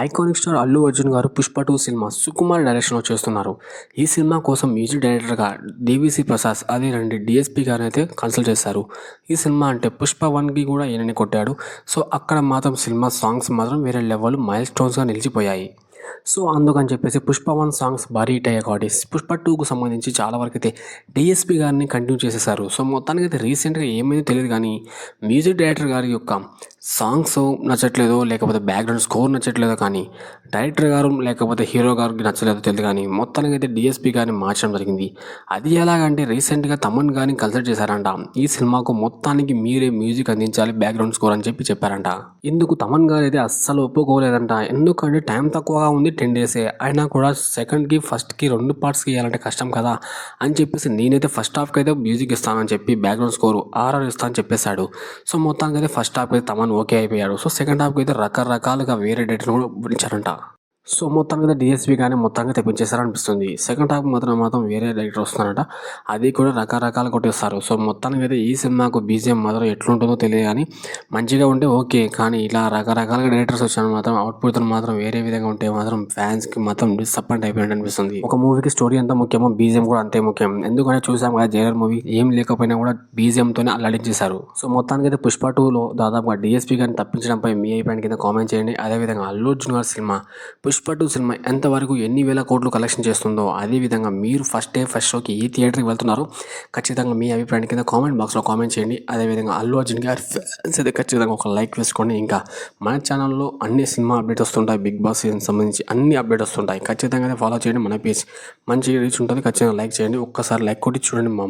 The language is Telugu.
ఐకానిక్ స్టార్ అల్లు అర్జున్ గారు పుష్ప టూ సినిమా సుకుమార్ డైరెక్షన్లో చేస్తున్నారు ఈ సినిమా కోసం మ్యూజిక్ డైరెక్టర్గా డివిసి ప్రసాద్ అదే రండి డిఎస్పి గారిని అయితే కన్సల్ట్ చేశారు. ఈ సినిమా అంటే పుష్ప వన్కి కూడా ఈయనని కొట్టాడు. సో అక్కడ మాత్రం సినిమా సాంగ్స్ మాత్రం వేరే లెవెల్ మైల్ స్టోన్స్గా నిలిచిపోయాయి. సో అందుకని చెప్పేసి పుష్ప వన్ సాంగ్స్ భారీ హిట్ అయ్యాయి కాబట్టి పుష్ప టూకు సంబంధించి చాలా వరకు అయితే డిఎస్పి గారిని కంటిన్యూ చేసేసారు. సో మొత్తానికి అయితే రీసెంట్గా ఏమైందో తెలియదు కానీ మ్యూజిక్ డైరెక్టర్ గారి యొక్క సాంగ్స్ నచ్చట్లేదో లేకపోతే బ్యాక్గ్రౌండ్ స్కోర్ నచ్చట్లేదో కానీ డైరెక్టర్ గారు లేకపోతే హీరో గారికి నచ్చలేదో తెలియదు కానీ మొత్తానికి అయితే డిఎస్పి గారిని మార్చడం జరిగింది. అది ఎలాగంటే రీసెంట్గా తమన్ గారిని కన్సల్ట్ చేశారంట. ఈ సినిమాకు మొత్తానికి మీరే మ్యూజిక్ అందించాలి బ్యాక్గ్రౌండ్ స్కోర్ అని చెప్పి చెప్పారంట. ఇందుకు తమన్ గారు అయితే అస్సలు ఒప్పుకోలేదంట. ఎందుకంటే టైం తక్కువగా ఉంది టెన్ డేసే అయినా కూడా సెకండ్కి ఫస్ట్కి రెండు పార్ట్స్కి ఇవ్వాలంటే కష్టం కదా? అని చెప్పేసి నేనైతే ఫస్ట్ హాఫ్కి అయితే మ్యూజిక్ ఇస్తానని చెప్పి బ్యాక్గ్రౌండ్ స్కోర్ ఆర్ఆర్ ఇస్తానని చెప్పేశాడు. సో మొత్తానికి అయితే ఫస్ట్ హాఫ్ అయితే తమన్ ఓకే అయిపోయాడు. సో సెకండ్ హాఫ్కి అయితే రకరకాలుగా వేరే డేట్లు కూడా ఇచ్చారంట సో మొత్తం మీద డిఎస్పీ కానీ మొత్తంగా తెప్పించేస్తారనిపిస్తుంది సెకండ్ హాఫ్ మాత్రం మాత్రం వేరే డైరెక్టర్ వస్తున్నారట. అది కూడా రకరకాలు కొట్టేస్తారు. సో మొత్తానికి అయితే ఈ సినిమాకు బీజిఎం మాత్రం ఎట్లుంటుందో తెలియదు కానీ మంచిగా ఉంటే ఓకే కానీ ఇలా రకరకాలుగా డైరెక్టర్స్ వచ్చాను మాత్రం అవుట్పుట్ మాత్రం వేరే విధంగా ఉంటే మాత్రం ఫ్యాన్స్కి మాత్రం డిసప్పాయింట్ అయిపోయినట్టు అనిపిస్తుంది ఒక మూవీకి స్టోరీ ఎంత ముఖ్యమో బీజిఎం కూడా అంతే ముఖ్యం. ఎందుకంటే చూసాం కదా జైలర్ మూవీ ఏం లేకపోయినా కూడా బీజిఎంతోనే అల్లడించేశారు. సో మొత్తానికి అయితే పుష్ప టూలో దాదాపుగా డిఎస్పీ కానీ తప్పించడంపై మీ అయిపోయిన కింద కామెంట్ చేయండి. అదేవిధంగా అల్లు అర్జున్ గారి సినిమా పుష్ప టూ సినిమా ఎంతవరకు ఎన్ని వేల కోట్లు కలెక్షన్ చేస్తుందో అదేవిధంగా మీరు ఫస్ట్ డే ఫస్ట్ షోకి ఏ థియేటర్కి వెళ్తున్నారో. ఖచ్చితంగా మీ అభిప్రాయం కింద కామెంట్ బాక్స్లో కామెంట్ చేయండి. అదేవిధంగా అల్లు అర్జున్ గారి ఫ్యాన్స్ అయితే ఖచ్చితంగా ఒక లైక్ వేసుకోండి. ఇంకా మన ఛానల్లో అన్ని సినిమా అప్డేట్ వస్తుంటాయి. బిగ్ బాస్ సీజన్ సంబంధించి అన్ని అప్డేట్ వస్తుంటాయి. ఖచ్చితంగా ఫాలో చేయండి. మన పేజ్ మంచి రీచ్ ఉంటుంది. ఖచ్చితంగా లైక్ చేయండి. ఒక్కసారి లైక్ కొట్టి చూడండి. మా